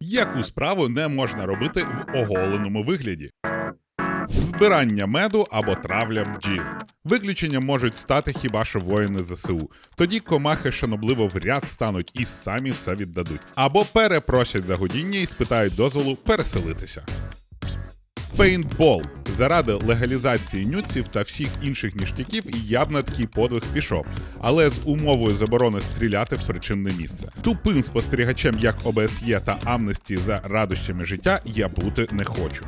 яку справу не можна робити в оголеному вигляді. Збирання меду або травля бджіл. Виключенням можуть стати хіба що воїни ЗСУ. Тоді комахи шанобливо в ряд стануть і самі все віддадуть. Або перепросять за годіння і спитають дозволу переселитися. Пейнтбол. Заради легалізації нюців та всіх інших ніштяків я б на такий подвиг пішов, але з умовою заборони стріляти в причинне місце. Тупим спостерігачем як ОБСЄ та Амнесті за радощами життя я бути не хочу.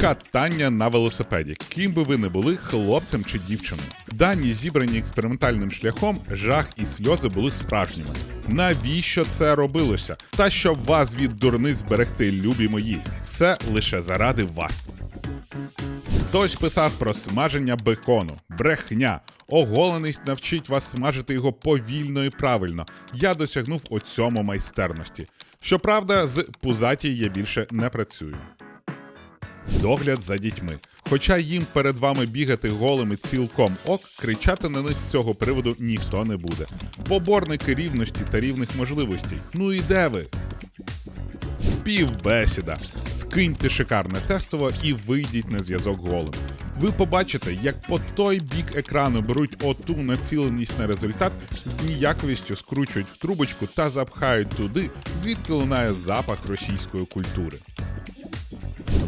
Катання на велосипеді, ким би ви не були, хлопцем чи дівчиною. Дані, зібрані експериментальним шляхом, жах і сльози були справжніми. Навіщо це робилося? Та щоб вас від дурниць берегти, любі мої, все лише заради вас. Хтось писав про смаження бекону, брехня. Оголеність навчить вас смажити його повільно і правильно. Я досягнув у цьому майстерності. Щоправда, з пузаті я більше не працюю. Догляд за дітьми. Хоча їм перед вами бігати голими цілком ок, кричати на них з цього приводу ніхто не буде. Поборники рівності та рівних можливостей. Ну і де ви? Співбесіда. Скиньте шикарне тестово і вийдіть на зв'язок голим. Ви побачите, як по той бік екрану беруть оту націленість на результат, з ніяковістю скручують в трубочку та запхають туди, звідки лунає запах російської культури.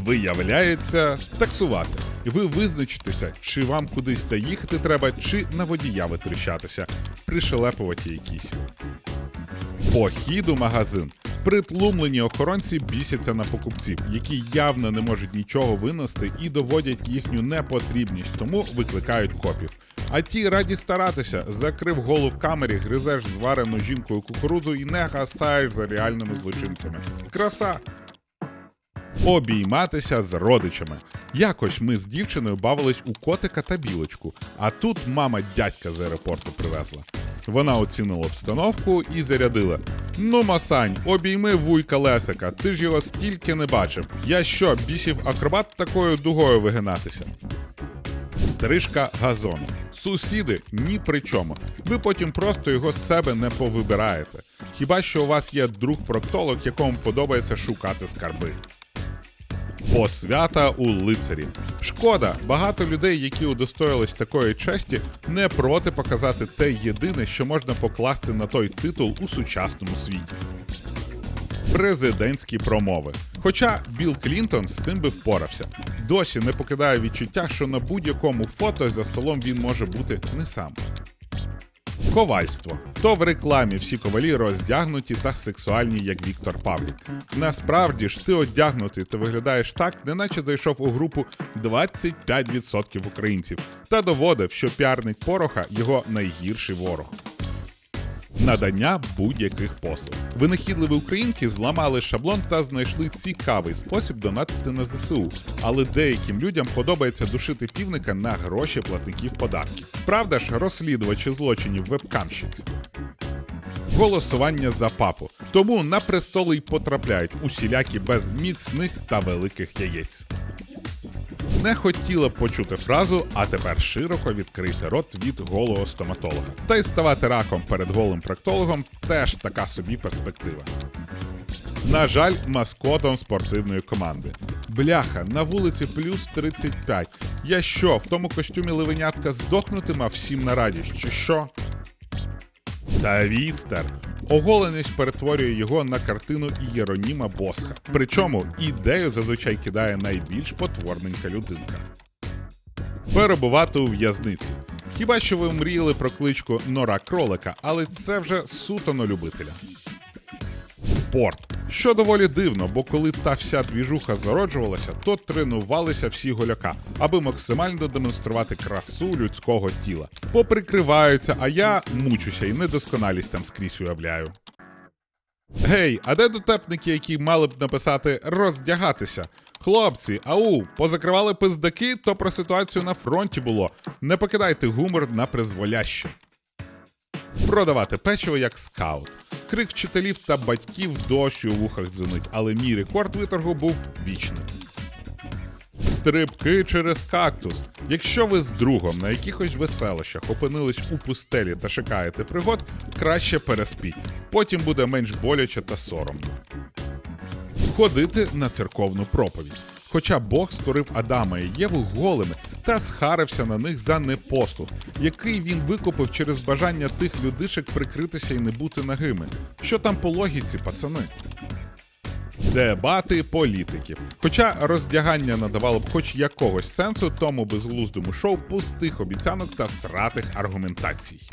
Виявляється, таксувати. Ви визначитеся, чи вам кудись та їхати треба, чи на водія витріщатися, пришелепувати якісь. Похід у магазин. Притлумлені охоронці бісяться на покупців, які явно не можуть нічого винести і доводять їхню непотрібність, тому викликають копів. А ті раді старатися, закрив голову в камері, гризеш зварену жінкою кукурудзу і не гасаєш за реальними злочинцями. Краса! Обійматися з родичами. Якось ми з дівчиною бавились у котика та білочку, а тут мама дядька з аеропорту привезла. Вона оцінила обстановку і зарядила. Ну, Масань, обійми вуйка Лесика, ти ж його стільки не бачив. Я що, бісів акробат такою дугою вигинатися? Стрижка газону. Сусіди ні при чому. Ви потім просто його з себе не повибираєте. Хіба що у вас є друг-проктолог, якому подобається шукати скарби. Посвята у лицарі. Шкода, багато людей, які удостоїлись такої честі, не проти показати те єдине, що можна покласти на той титул у сучасному світі. Президентські промови. Хоча Білл Клінтон з цим би впорався. Досі не покидає відчуття, що на будь-якому фото за столом він може бути не сам. Ковальство. То в рекламі всі ковалі роздягнуті та сексуальні, як Віктор Павлік. Насправді ж ти одягнутий та виглядаєш так, неначе зайшов у групу 25% українців, та доводив, що піарник Пороха його найгірший ворог. Надання будь-яких послуг. Винахідливі українки зламали шаблон та знайшли цікавий спосіб донатити на ЗСУ, але деяким людям подобається душити півника на гроші платників податків. Правда ж, розслідувачі злочинів вебкамщиць. Голосування за папу. Тому на престоли й потрапляють усілякі без міцних та великих яєць. Не хотіла почути фразу, а тепер широко відкрити рот від голого стоматолога. Та й ставати раком перед голим проктологом теж така собі перспектива. На жаль, маскотом спортивної команди. Бляха, на вулиці плюс 35. Я що, в тому костюмі ливенятка здохнути мав всім на радість, чи що? Та вістер. Оголеність перетворює його на картину Ієроніма Босха. Причому ідею зазвичай кидає найбільш потворненька людинка. Перебувати у в'язниці. Хіба що ви мріяли про кличку Нора Кролика, але це вже суто на любителя. Спорт. Що доволі дивно, бо коли та вся двіжуха зароджувалася, то тренувалися всі голяка, аби максимально демонструвати красу людського тіла. Поприкриваються, а я мучуся і недосконалість там скрізь уявляю. Гей, а де дотепники, які мали б написати роздягатися? Хлопці, ау, позакривали пиздаки, то про ситуацію на фронті було. Не покидайте гумор на призволяще. Продавати печиво як скаут. Крик вчителів та батьків дощі у вухах дзвонить, але мій рекорд виторгу був вічним. Стрибки через кактус. Якщо ви з другом на якихось веселищах опинились у пустелі та шукаєте пригод, краще переспіть. Потім буде менш боляче та соромно. ходити на церковну проповідь. Хоча Бог створив Адама і Єву голими та схарився на них за непослух, який він викупив через бажання тих людишек прикритися і не бути нагими. Що там по логіці, пацани? Дебати політиків. Хоча роздягання надавало б хоч якогось сенсу тому безглуздому шоу пустих обіцянок та сратих аргументацій.